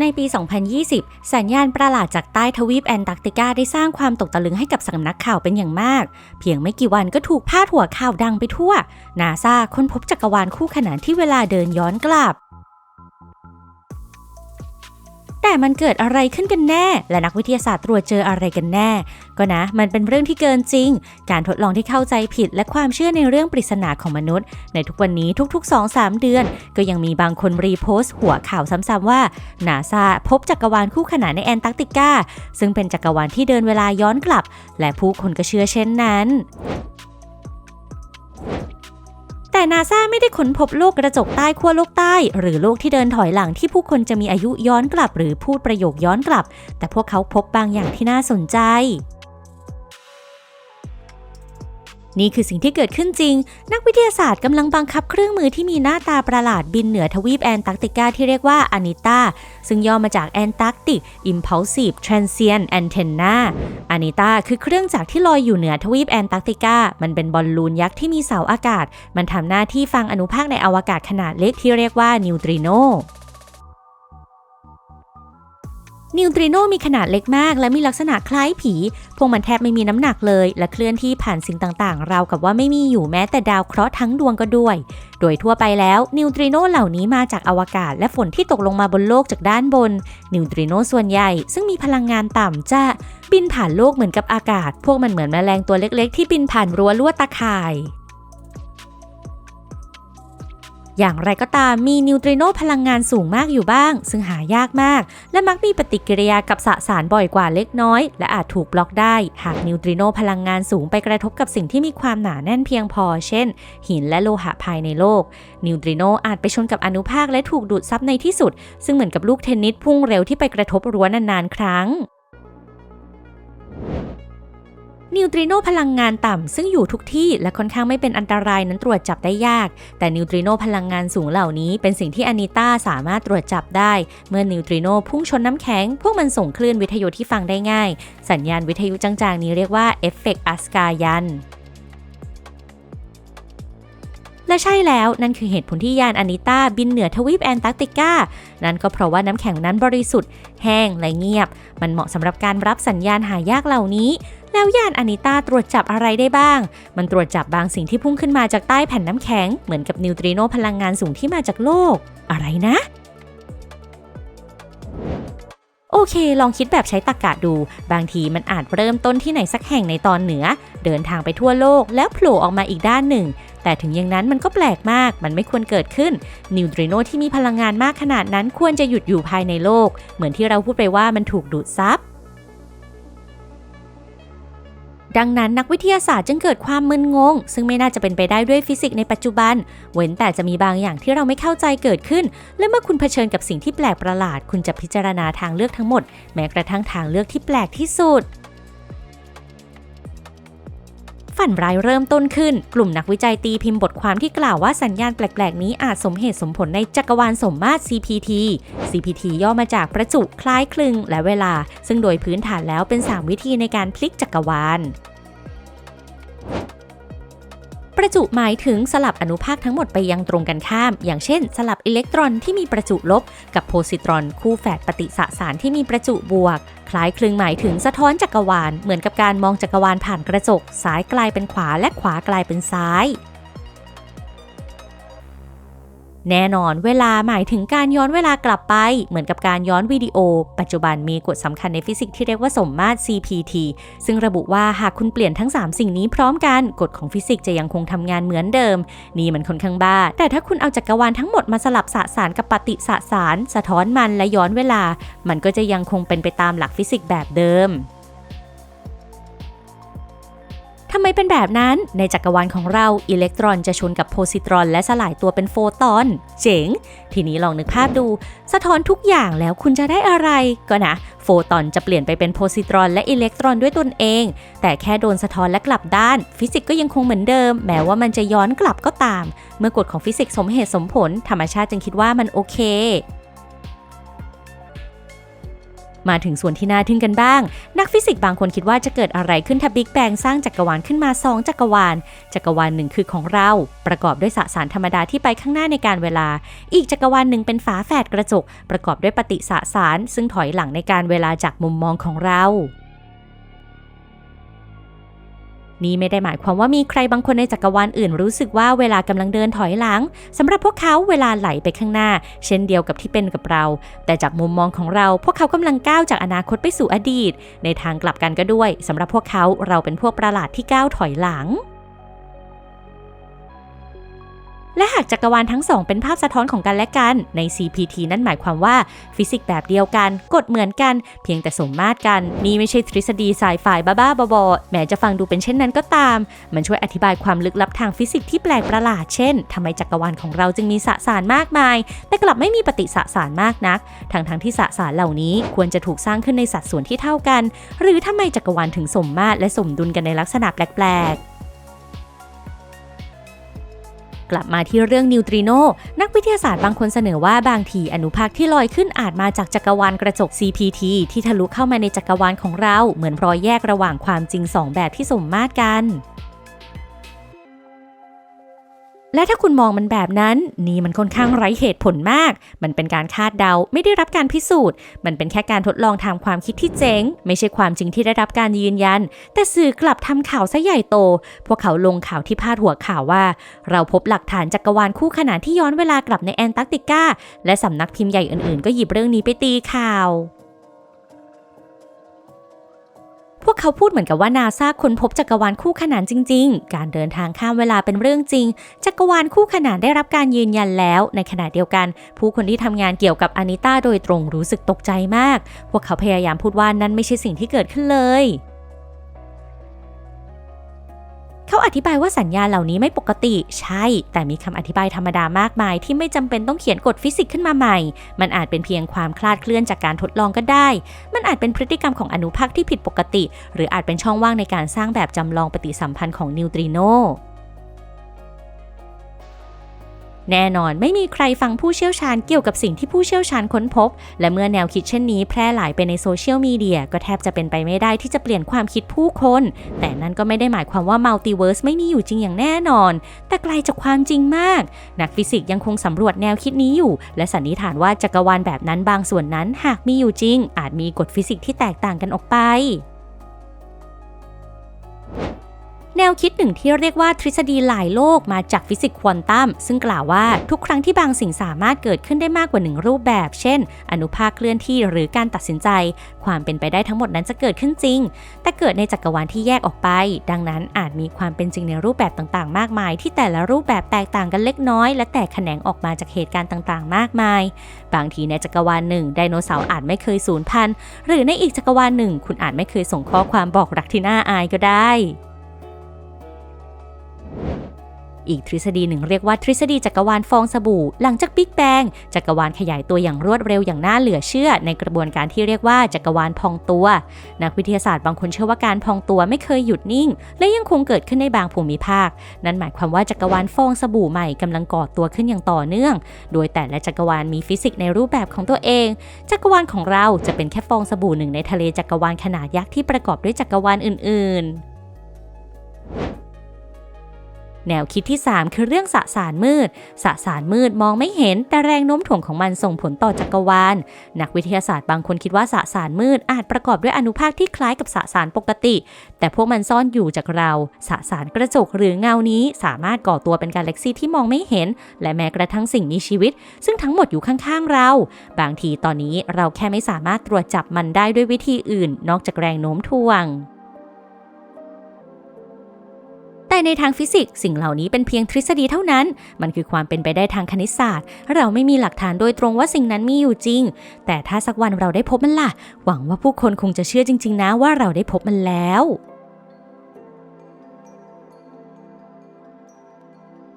ในปี 2020 สัญญาณประหลาดจากใต้ทวีปแอนตาร์กติกาได้สร้างความตกตะลึงให้กับสำนักข่าวเป็นอย่างมาก เพียงไม่กี่วันก็ถูกพาดหัวข่าวดังไปทั่ว นาซาค้นพบจักรวาลคู่ขนานที่เวลาเดินย้อนกลับ มันเกิดอะไรขึ้นกันแน่ และนักวิทยาศาสตร์ตรวจเจออะไรกันแน่ ก็นะ มันเป็นเรื่องที่เกินจริง การทดลองที่เข้าใจผิด และความเชื่อในเรื่องปริศนาของมนุษย์ ในทุกวันนี้ทุก ๆ 2-3 เดือน ก็ยังมีบางคนรีโพสต์หัวข่าวซ้ำๆว่านาซาพบจักรวาลคู่ขนานในแอนตาร์กติกาซึ่งเป็นจักรวาลที่เดินเวลาย้อนกลับ และผู้คนก็เชื่อเช่นนั้น แต่นาซาไม่ได้ค้นพบโลกกระจกใต้ขั้วโลกใต้ หรือโลกที่เดินถอยหลังที่ผู้คนจะมีอายุย้อนกลับ หรือพูดประโยคย้อนกลับ แต่พวกเขาพบบางอย่างที่น่าสนใจ นี่คือสิ่งที่เกิดขึ้นจริง นักวิทยาศาสตร์กำลังบังคับเครื่องมือที่มีหน้าตาประหลาดบินเหนือทวีปแอนตาร์กติกาที่เรียกว่าอานิต้าซึ่งย่อมาจาก Antarctic Impulsive Transient Antenna อานิต้าคือเครื่องจักรที่ลอยอยู่เหนือทวีปแอนตาร์กติกา มันเป็นบอลลูนยักษ์ที่มีเสาอากาศ มันทำหน้าที่ฟังอนุภาคในอวกาศขนาดเล็กที่เรียกว่านิวตริโน นิวตริโนมีขนาดเล็กมาก และมีลักษณะคล้ายผี พวกมันแทบไม่มีน้ำหนักเลย และเคลื่อนที่ผ่านสิ่งต่างๆ ราวกับว่าไม่มีอยู่แม้แต่ดาวเคราะห์ทั้งดวงก็ด้วย โดยทั่วไปแล้ว นิวตริโนเหล่านี้มาจากอวกาศ และฝนที่ตกลงมาบนโลกจากด้านบน นิวตริโนส่วนใหญ่ ซึ่งมีพลังงานต่ำจะบินผ่านโลกเหมือนกับอากาศ พวกมันเหมือนแมลงตัวเล็ก ๆ ที่บินผ่านรั้วลวดตาข่าย อย่างไรก็ตามมีนิวตริโนพลังงานสูงมากอยู่บ้าง ซึ่งหายากมาก และมักมีปฏิกิริยากับสสารบ่อยกว่าเล็กน้อย และอาจถูกบล็อกได้ หากนิวตริโนพลังงานสูงไปกระทบกับสิ่งที่มีความหนาแน่นเพียงพอ เช่น หินและโลหะภายในโลก นิวตริโนอาจไปชนกับอนุภาคและถูกดูดซับในที่สุด ซึ่งเหมือนกับลูกเทนนิสพุ่งเร็วที่ไปกระทบรั้วนานๆครั้ง นิวตริโนพลังงานต่ำซึ่งอยู่ทุกที่และค่อนข้างไม่เป็นอันตรายนั้นตรวจจับได้ยาก แต่นิวตริโนพลังงานสูงเหล่านี้เป็นสิ่งที่อานิต้าสามารถตรวจจับได้ เมื่อนิวตริโนพุ่งชนน้ำแข็ง พวกมันส่งคลื่นวิทยุที่ฟังได้ง่าย สัญญาณวิทยุจางๆนี้เรียกว่าเอฟเฟกต์อัสกายันและใช่แล้วนั่นคือเหตุผลที่ยานอานิต้าบินเหนือทวีปแอนตาร์กติกา นั่นก็เพราะว่าน้ำแข็งนั้นบริสุทธิ์ แห้งและเงียบ มันเหมาะสำหรับการรับสัญญาณหายากเหล่านี้ แล้วยานอานิต้าตรวจจับอะไรได้บ้าง มันตรวจจับบางสิ่งที่พุ่งขึ้นมาจากใต้แผ่นน้ำแข็ง เหมือนกับนิวตริโนพลังงานสูงที่มาจากโลก อะไรนะ โอเค ลองคิดแบบใช้ตรรกะดู บางทีมันอาจเริ่มต้นที่ไหนสักแห่งในตอนเหนือ เดินทางไปทั่วโลกแล้วโผล่ออกมาอีกด้านหนึ่ง แต่ถึงอย่างนั้นมันก็แปลกมาก มันไม่ควรเกิดขึ้น นิวตริโนที่มีพลังงานมากขนาดนั้นควรจะหยุดอยู่ภายในโลก เหมือนที่เราพูดไปว่ามันถูกดูดซับ ดังนั้นนักวิทยาศาสตร์จึงเกิดความมึนงง ซึ่งไม่น่าจะเป็นไปได้ด้วยฟิสิกส์ในปัจจุบัน เว้นแต่จะมีบางอย่างที่เราไม่เข้าใจเกิดขึ้น และเมื่อคุณเผชิญกับสิ่งที่แปลกประหลาด คุณจะพิจารณาทางเลือกทั้งหมด แม้กระทั่งทางเลือกที่แปลกที่สุด ฝันร้ายเริ่มต้นขึ้น กลุ่มนักวิจัยตีพิมพ์บทความที่กล่าวว่าสัญญาณแปลก ๆ นี้อาจสมเหตุสมผลในจักรวาลสมมาตร CPT CPT ย่อมาจากประจุคล้ายคลึงและเวลา ซึ่งโดยพื้นฐานแล้วเป็น 3 วิธีในการพลิกจักรวาล ประจุหมายถึงสลับอนุภาคทั้งหมดไปยังตรงกันข้าม อย่างเช่น สลับอิเล็กตรอนที่มีประจุลบ กับโพซิตรอนคู่แฝดปฏิสสารที่มีประจุบวก คล้ายคลึงหมายถึงสะท้อนจักรวาล เหมือนกับการมองจักรวาลผ่านกระจก ซ้ายกลายเป็นขวาและขวากลายเป็นซ้าย แน่นอนเวลาหมายถึงการย้อนเวลากลับไป เหมือนกับการย้อนวิดีโอ ปัจจุบันมีกฎสำคัญในฟิสิกส์ที่เรียกว่าสมมาตร CPT ซึ่งระบุว่าหากคุณเปลี่ยนทั้ง 3 สิ่งนี้พร้อมกันกฎของฟิสิกส์จะยังคงทำงานเหมือนเดิม นี่มันค่อนข้างบ้า แต่ถ้าคุณเอาจักรวาลทั้งหมดมาสลับสสารกับปฏิสสาร สะท้อนมันและย้อนเวลา มันก็จะยังคงเป็นไปตามหลักฟิสิกส์แบบเดิม ทำไมเป็นแบบนั้น ในจักรวาลของเราอิเล็กตรอนจะชนกับโพซิตรอนและสลายตัวเป็นโฟตอน เจ๋ง ทีนี้ลองนึกภาพดู สะท้อนทุกอย่างแล้วคุณจะได้อะไร ก็นะ โฟตอนจะเปลี่ยนไปเป็นโพซิตรอนและอิเล็กตรอนด้วยตนเอง แต่แค่โดนสะท้อนและกลับด้าน ฟิสิกส์ก็ยังคงเหมือนเดิม แม้ว่ามันจะย้อนกลับก็ตาม เมื่อกฎของฟิสิกส์สมเหตุสมผล ธรรมชาติจึงคิดว่ามันโอเค มาถึงส่วนที่น่าทึ่งกันบ้าง นักฟิสิกส์บางคนคิดว่าจะเกิดอะไรขึ้นถ้าบิ๊กแบงสร้างจักรวาลขึ้นมา 2 จักรวาล จักรวาลหนึ่งคือของเรา ประกอบด้วยสสารธรรมดาที่ไปข้างหน้าในการเวลา อีกจักรวาลหนึ่งเป็นฝาแฝดกระจก ประกอบด้วยปฏิสสาร ซึ่งถอยหลังในการเวลาจากมุมมองของเรา นี่ไม่ได้หมายความว่ามีใครบางคนในจักรวาลอื่นรู้สึกว่าเวลากำลังเดินถอยหลังสำหรับพวกเขาเวลาไหลไปข้างหน้า เช่นเดียวกับที่เป็นกับเรา แต่จากมุมมองของเรา พวกเขากำลังก้าวจากอนาคตไปสู่อดีต ในทางกลับกันก็ด้วยสำหรับพวกเขาเราเป็นพวกประหลาดที่ก้าวถอยหลัง และหากจักรวาลทั้งสองเป็นภาพสะท้อนของกันและกันใน CPT นั่นหมายความว่าฟิสิกส์แบบเดียวกัน กฎเหมือนกัน เพียงแต่สมมาตรกัน นี่ไม่ใช่ทฤษฎีสายฝ่ายบ้าๆบอๆแม้จะฟังดูเป็นเช่นนั้นก็ตาม มันช่วยอธิบายความลึกลับทางฟิสิกส์ที่แปลกประหลาดเช่นทำไมจักรวาลของเราจึงมีสสารมากมาย แต่กลับไม่มีปฏิสสารมากนักทั้งๆทที่สสารเหล่านี้ควรจะถูกสร้างขึ้นในสัดส่วนที่เท่ากัน หรือทำไมจักรวาลถึงสมมาตรและสมดุลกันในลักษณะแปลกๆ กลับมาที่เรื่องนิวตริโนนักวิทยาศาสตร์บางคนเสนอว่าบางทีอนุภาคที่ลอยขึ้นอาจมาจากจักรวาลกระจก CPT ที่ทะลุเข้ามาในจักรวาลของเรา เหมือนรอยแยกระหว่างความจริงสองแบบที่สมมาตรกัน และถ้าคุณมองมันแบบนั้น นี่มันค่อนข้างไร้เหตุผลมาก มันเป็นการคาดเดาไม่ได้รับการพิสูจน์ มันเป็นแค่การทดลองทางความคิดที่เจ๋ง ไม่ใช่ความจริงที่ได้รับการยืนยัน แต่สื่อกลับทำข่าวซะใหญ่โต พวกเขาลงข่าวที่พาดหัวข่าวว่า เราพบหลักฐานจักรวาลคู่ขนานที่ย้อนเวลากลับในแอนตาร์กติกาและสำนักพิมพ์ใหญ่อื่นๆ ก็หยิบเรื่องนี้ไปตีข่าว พวกเขาพูดเหมือนกับว่านาซาค้นพบจักรวาลคู่ขนานจริง ๆ การเดินทางข้ามเวลาเป็นเรื่องจริง จักรวาลคู่ขนานได้รับการยืนยันแล้ว ในขณะเดียวกัน ผู้คนที่ทำงานเกี่ยวกับอานิต้าโดยตรงรู้สึกตกใจมาก พวกเขาพยายามพูดว่านั่นไม่ใช่สิ่งที่เกิดขึ้นเลย อธิบายว่าสัญญาเหล่านี้ไม่ปกติใช่ แต่มีคำอธิบายธรรมดามากมาย ที่ไม่จำเป็นต้องเขียนกฎฟิสิกส์ขึ้นมาใหม่ มันอาจเป็นเพียงความคลาดเคลื่อนจากการทดลองก็ได้ มันอาจเป็นพฤติกรรมของอนุภาคที่ผิดปกติ หรืออาจเป็นช่องว่างในการสร้างแบบจำลองปฏิสัมพันธ์ของนิวตริโน แน่นอนไม่มีใครฟังผู้เชี่ยวชาญเกี่ยวกับสิ่งที่ผู้เชี่ยวชาญค้นพบ และเมื่อแนวคิดเช่นนี้แพร่หลายไปในโซเชียลมีเดียก็แทบจะเป็นไปไม่ได้ที่จะเปลี่ยนความคิดผู้คน แต่นั่นก็ไม่ได้หมายความว่ามัลติเวิร์สไม่มีอยู่จริงอย่างแน่นอน แต่ไกลจากความจริงมาก นักฟิสิกส์ยังคงสำรวจแนวคิดนี้อยู่ และสันนิษฐานว่าจักรวาลแบบนั้นบางส่วนนั้น หากมีอยู่จริง อาจมีกฎฟิสิกส์ที่แตกต่างกันออกไป แนวคิดหนึ่งที่เรียกว่าทฤษฎีหลายโลกมาจากฟิสิกส์ควอนตัมซึ่งกล่าวว่าทุกครั้งที่บางสิ่งสามารถเกิดขึ้นได้มากกว่าหนึ่งรูปแบบ เช่น อนุภาคเคลื่อนที่หรือการตัดสินใจ ความเป็นไปได้ทั้งหมดนั้นจะเกิดขึ้นจริง แต่เกิดในจักรวาลที่แยกออกไป ดังนั้นอาจมีความเป็นจริงในรูปแบบต่างๆ มากมาย ที่แต่ละรูปแบบแตกต่างกันเล็กน้อย และแตกแขนงออกมาจากเหตุการณ์ต่างๆ มากมาย บางทีในจักรวาลหนึ่งไดโนเสาร์อาจไม่เคยสูญพันธุ์หรือในอีกจักรวาลหนึ่งคุณอาจไม่เคยส่งข้อความบอกรักที่น่าอายก็ได้ อีกทฤษฎีหนึ่งเรียกว่าทฤษฎีจักรวาลฟองสบู่ หลังจากบิ๊กแบงจักรวาลขยายตัวอย่างรวดเร็วอย่างน่าเหลือเชื่อ ในกระบวนการที่เรียกว่าจักรวาลพองตัว นักวิทยาศาสตร์บางคนเชื่อว่าการพองตัวไม่เคยหยุดนิ่ง และยังคงเกิดขึ้นในบางภูมิภาค นั่นหมายความว่าจักรวาลฟองสบู่ใหม่กำลังก่อตัวขึ้นอย่างต่อเนื่อง โดยแต่ละจักรวาลมีฟิสิกส์ในรูปแบบของตัวเอง จักรวาลของเราจะเป็นแค่ฟองสบู่หนึ่งในทะเลจักรวาลขนาดยักษ์ที่ประกอบด้วยจักรวาลอื่น ๆ แนวคิดที่ 3 คือเรื่องสสารมืด สสารมืดมองไม่เห็น แต่แรงโน้มถ่วงของมันส่งผลต่อจักรวาล นักวิทยาศาสตร์บางคนคิดว่าสสารมืดอาจประกอบด้วยอนุภาคที่คล้ายกับสสารปกติ แต่พวกมันซ่อนอยู่จากเรา สสารกระจกหรือเงานี้สามารถก่อตัวเป็นกาแล็กซีที่มองไม่เห็น และแม้กระทั่งสิ่งมีชีวิต ซึ่งทั้งหมดอยู่ข้างๆเรา บางทีตอนนี้เราแค่ไม่สามารถตรวจจับมันได้ด้วยวิธีอื่น นอกจากแรงโน้มถ่วง แต่ในทางฟิสิกส์สิ่งเหล่านี้เป็นเพียงทฤษฎีเท่านั้น มันคือความเป็นไปได้ทางคณิตศาสตร์ เราไม่มีหลักฐานโดยตรงว่าสิ่งนั้นมีอยู่จริง แต่ถ้าสักวันเราได้พบมันล่ะ หวังว่าผู้คนคงจะเชื่อจริง ๆ นะว่าเราได้พบมันแล้ว